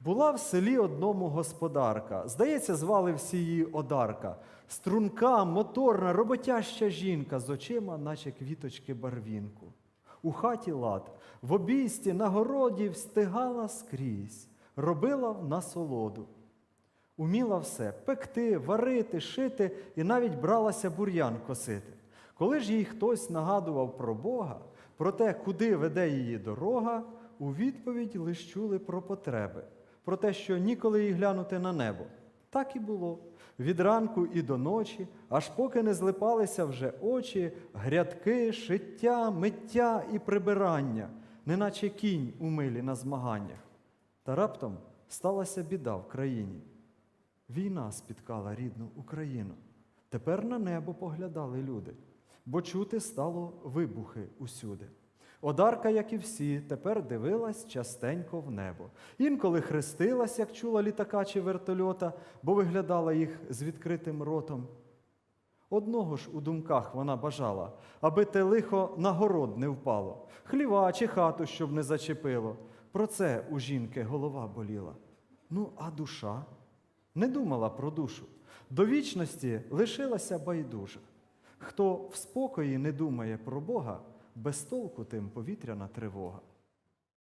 Була в селі одному господарка. Здається, звали всі її Одарка. Струнка, моторна, роботяща жінка з очима, наче квіточки барвінку. У хаті лад, в обійсті, на городі встигала скрізь, робила в насолоду. Уміла все пекти, варити, шити і навіть бралася бур'ян косити. Коли ж їй хтось нагадував про Бога, про те, куди веде її дорога, у відповідь лиш чули про потреби, про те, що ніколи їй глянути на небо. Так і було. Від ранку і до ночі, аж поки не злипалися вже очі, грядки, шиття, миття і прибирання, неначе кінь у милі на змаганнях. Та раптом сталася біда в країні. Війна спіткала рідну Україну. Тепер на небо поглядали люди, бо чути стало вибухи усюди. Одарка, як і всі, тепер дивилась частенько в небо. Інколи хрестилась, як чула літака чи вертольота, бо виглядала їх з відкритим ротом. Одного ж у думках вона бажала, аби те лихо на город не впало, хліва чи хату, щоб не зачепило. Про це у жінки голова боліла. Ну, а душа? Не думала про душу. До вічності лишилася байдужа. Хто в спокої не думає про Бога, без толку тим повітряна тривога.